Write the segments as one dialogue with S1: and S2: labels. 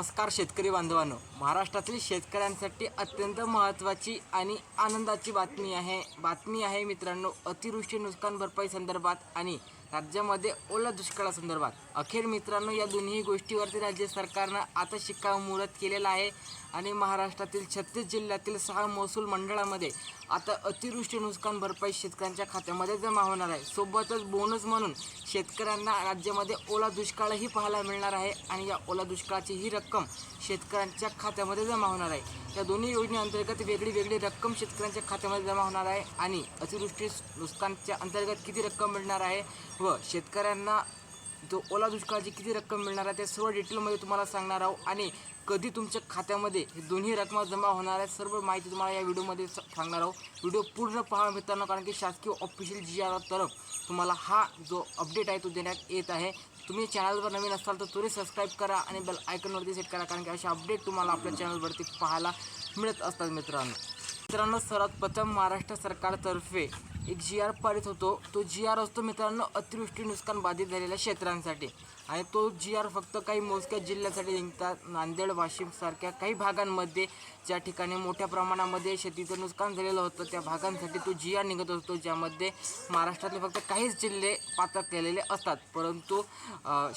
S1: नमस्कार शेतकरी बांधवांनो. महाराष्ट्रातील शेतकऱ्यांसाठी अत्यंत महत्त्वाची आणि आनंदाची बातमी आहे. बातमी आहे मित्रांनो अतिवृष्टी नुकसान भरपाई संदर्भात आणि राज्यामध्ये ओला दुष्काळासंदर्भात अखेर मित्रांनो या दोन्ही गोष्टीवरती राज्य सरकारनं आता शिक्कामोर्तब केलेला आहे आणि महाराष्ट्रातील छत्तीस जिल्ह्यातील सहा महसूल मंडळामध्ये आता अतिवृष्टी नुकसान भरपाई शेतकऱ्यांच्या खात्यामध्ये जमा होणार आहे. सोबतच बोनस म्हणून शेतकऱ्यांना राज्यामध्ये ओला दुष्काळही पाहायला मिळणार आहे आणि या ओला दुष्काळाची ही रक्कम शेतकऱ्यांच्या खात्यामध्ये जमा होणार आहे. या दोन्ही योजनेअंतर्गत वेगळी वेगळी रक्कम शेतकऱ्यांच्या खात्यामध्ये जमा होणार आहे आणि अतिवृष्टी नुकसानच्या अंतर्गत किती रक्कम मिळणार आहे व शेतकऱ्यांना जो ओला दुष्काळाची किती रक्कम मिळणार आहे ते सर्व डिटेलमध्ये तुम्हाला सांगणार आहोत. आणि कधी तुमच्या खात्यामध्ये हे दोन्ही रकमा जमा होणार आहे सर्व माहिती तुम्हाला या व्हिडिओमध्ये सांगणार आहोत. व्हिडिओ पूर्ण पहा मित्रांनो कारण की शासकीय ऑफिशियल जी आर तरफ तुम्हाला हा जो अपडेट आहे तो देण्यात येत आहे. तुम्ही चॅनलवर नवीन असाल तर त्वरित सबस्क्राईब करा आणि बेल आयकॉनवरती सेट करा कारण की असे अपडेट तुम्हाला आपल्या चॅनलवरती पाहायला मिळत असतात मित्रांनो. मित्रांनो सर्वात प्रथम महाराष्ट्र सरकारतर्फे एक जी आर पारित होतो. तो जी आर असतो मित्रांनो अतिवृष्टी नुकसान बाधित झालेल्या क्षेत्रांसाठी. आणि तो जी आर फक्त काही मोजक्या जिल्ह्यासाठी निघतात नांदेड वाशिमसारख्या काही भागांमध्ये ज्या ठिकाणी मोठ्या प्रमाणामध्ये शेतीचं नुकसान झालेलं होतं त्या भागांसाठी तो जी आर निघत असतो ज्यामध्ये महाराष्ट्रातले फक्त काहीच जिल्हे पात्र केलेले असतात. परंतु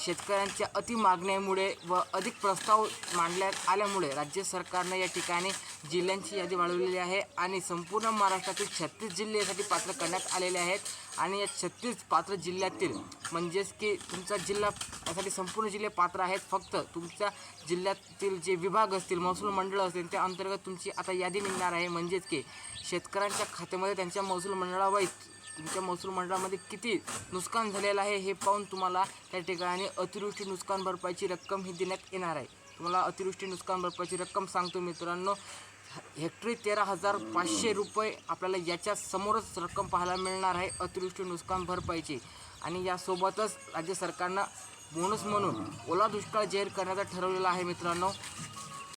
S1: शेतकऱ्यांच्या अति मागण्यामुळे व अधिक प्रस्ताव मांडण्यात आल्यामुळे राज्य सरकारनं या ठिकाणी जिल्ह्यांची यादी वाढवलेली आहे. आणि संपूर्ण महाराष्ट्रातील छत्तीस जिल्ह्यासाठी पात्र करण्यात आलेले आहेत. आणि या छत्तीस पात्र जिल्ह्यातील म्हणजेच की तुमचा जिल्हा यासाठी संपूर्ण जिल्हे पात्र आहेत. फक्त तुमच्या जिल्ह्यातील जे विभाग असतील महसूल मंडळ असतील त्या अंतर्गत तुमची आता यादी निघणार आहे. म्हणजेच की शेतकऱ्यांच्या खात्यामध्ये त्यांच्या महसूल मंडळावाईज तुमच्या महसूल मंडळामध्ये किती नुकसान झालेलं आहे हे पाहून तुम्हाला त्या ठिकाणी अतिवृष्टी नुकसान भरपाईची रक्कम ही देण्यात येणार आहे. तुम्हाला अतिवृष्टी नुकसान भरपाईची रक्कम सांगतो मित्रांनो. हेक्टरी तेरा हजार पाचशे रुपये आपल्याला याच्या समोरच रक्कम पाहायला मिळणार आहे. अतिवृष्टी नुकसान भरपाईची. आणि यासोबतच राज्य सरकारनं बोनस म्हणून ओला दुष्काळ जाहीर करण्याचा ठरवलेला आहे मित्रांनो.